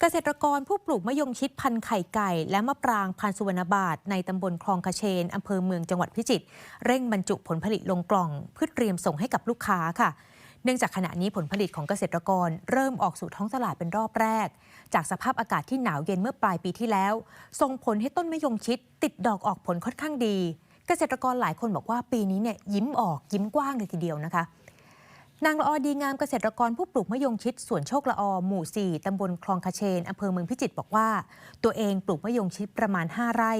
เกษตรกรผู้ปลูกมะยงชิดพันไข่ไก่ และมะปรางพันสุวรรณบาท ในตำบลคลองคเชนอำเภอเมืองจังหวัดพิจิตรเร่งบรรจุผลผลิตลงกล่องเพื่อเตรียมส่งให้กับลูกค้าค่ะ เนื่องจากขณะนี้ผลผลิตของเกษตรกรเริ่มออกสู่ท้องตลาดเป็นรอบแรก จากสภาพอากาศที่หนาวเย็นเมื่อปลายปีที่แล้ว ส่งผลให้ต้นมะยงชิด ติดดอกออกผลค่อนข้างดี เกษตรกรหลายคนบอกว่าปีนี้เนี่ยยิ้มออกยิ้มกว้างเลยทีเดียวนะคะ นางละออดีงามเกษตรกรผู้ปลูกมะยงชิดสวนโชคละออหมู่ 4 ตำบลคลองคาเชนอำเภอเมืองพิจิตรบอกว่า ตัวเองปลูกมะยงชิดประมาณ 5 ไร่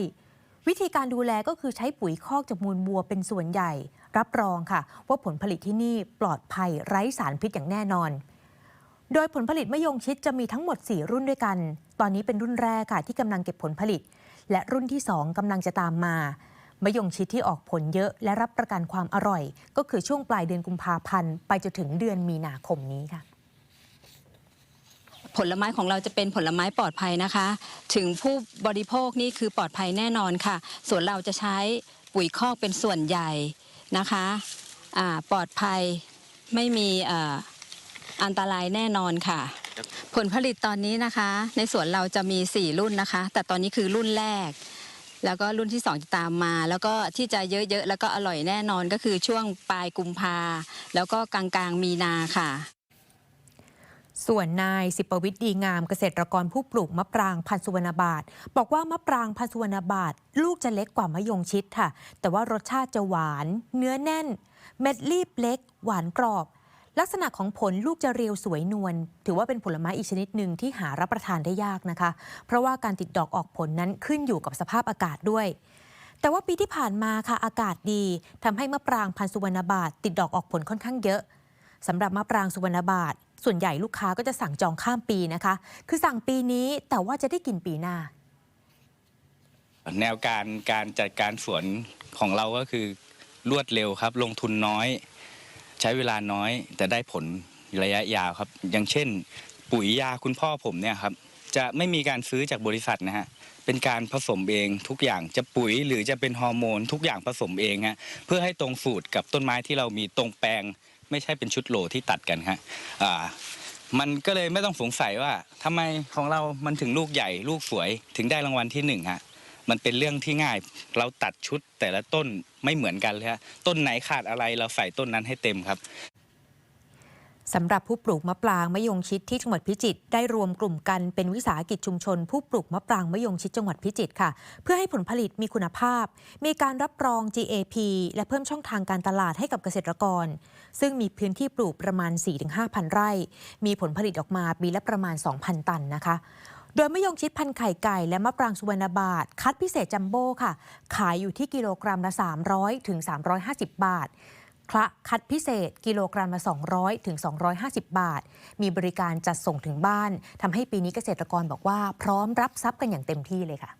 วิธีการดูแลก็คือใช้ปุ๋ยคอกจากมูลวัวเป็นส่วนใหญ่ รับรองค่ะ ว่าผลผลิตที่นี่ปลอดภัยไร้สารพิษอย่างแน่นอน โดยผลผลิตมะยงชิดจะมีทั้งหมด 4 รุ่นด้วยกัน ตอนนี้เป็นรุ่นแรกค่ะที่กำลังเก็บผลผลิต และรุ่นที่ 2กำลังจะตามมา มะยงชิดที่ออกผลเยอะและรับประกันความอร่อย ก็คือช่วงปลายเดือนกุมภาพันธ์ไปจนถึงเดือนมีนาคมนี้ค่ะผลไม้ของเราจะเป็นผลไม้ปลอดภัยนะคะ ถึงผู้บริโภคนี่คือปลอดภัยแน่นอนค่ะ ส่วนเราจะใช้ปุ๋ยคอกเป็นส่วนใหญ่นะคะอ่าปลอดภัยไม่มีอ่าอันตรายแน่นอนค่ะ ผลผลิตตอนนี้นะคะ ในสวนเราจะมี 4 รุ่นนะคะ แต่ตอนนี้คือรุ่นแรก แล้วก็รุ่นที่2จะตามมา แล้วก็ที่จะเยอะๆแล้วก็อร่อยแน่นอนก็คือช่วงปลายกุมภาแล้วก็กลางๆมีนาค่ะส่วนนายสิปวิทย์ดีงามเกษตรกรผู้ปลูกมะปรางพันสุวรรณบาท บอกว่ามะปรางพันสุวรรณบาท ลูกจะเล็กกว่ามะยงชิดค่ะ แต่ว่ารสชาติจะหวาน เนื้อแน่น เม็ดรีบเล็ก หวานกรอบ ลักษณะของผลลูกจะเรียวสวยนวลถือว่าเป็นผลไม้อีกชนิดหนึ่งที่หารับประทานได้ยากนะคะ เพราะว่าการติดดอกออกผลนั้นขึ้นอยู่กับสภาพอากาศด้วย แต่ว่าปีที่ผ่านมาค่ะอากาศดีทำให้มะปรางพันสุวรรณบาท ติดดอกออกผลค่อนข้างเยอะสำหรับมะปรางสุวรรณบาท ส่วนใหญ่ลูกค้าก็จะสั่งจองข้ามปีนะคะ คือสั่งปีนี้แต่ว่าจะได้กินปีหน้า แนวการการจัดการสวนของเราก็คือรวดเร็วครับ ลงทุนน้อย ใช้เวลาน้อยแต่ได้ผลระยะยาวครับ อย่างเช่น ปุ๋ยยาคุณพ่อผมเนี่ยครับจะไม่มีการซื้อจากบริษัทนะฮะเป็นการผสมเองทุกอย่างจะปุ๋ยหรือจะเป็นฮอร์โมน ทุกอย่างผสมเองฮะเพื่อให้ตรงสูตรกับต้นไม้ที่เรามีตรงแปลง ไม่ใช่เป็นชุดโหลที่ตัดกันฮะอ่ามันก็เลยไม่ต้องสงสัยว่าทำไมของเรามันถึงลูกใหญ่ลูกสวยถึงได้รางวัลที่หนึ่งฮะ มันเป็นเรื่องที่ง่าย เราตัดชุดแต่ละต้นไม่เหมือนกันเลยฮะต้นไหนขาดอะไรเราใส่ต้นนั้นให้เต็มครับสำหรับผู้ปลูกมะปรางมะยงชิดที่จังหวัดพิจิตรได้รวมกลุ่มกันเป็นวิสาหกิจชุมชน ผู้ปลูกมะปรางมะยงชิดจังหวัดพิจิตรค่ะ เพื่อให้ผลผลิตมีคุณภาพ มีการรับรอง GAP และเพิ่มช่องทางการตลาดให้กับเกษตรกร ซึ่งมีพื้นที่ปลูกประมาณ 4-5,000 ไร่ มีผลผลิตออกมาปีละประมาณ 2,000 ตันนะคะ โดยมะยงชิดพันไข่ไก่และมะปรางสุวรรณบาท คัดพิเศษจัมโบ้ค่ะ ขายอยู่ที่กิโลกรัมละ 300ถึง350 บาทคละคัดพิเศษกิโลกรัมละ 200 ถึง 250 บาท มีบริการจัดส่งถึงบ้านทำให้ปีนี้เกษตรกรบอกว่า พร้อมรับทรัพย์กันอย่างเต็มที่เลยค่ะ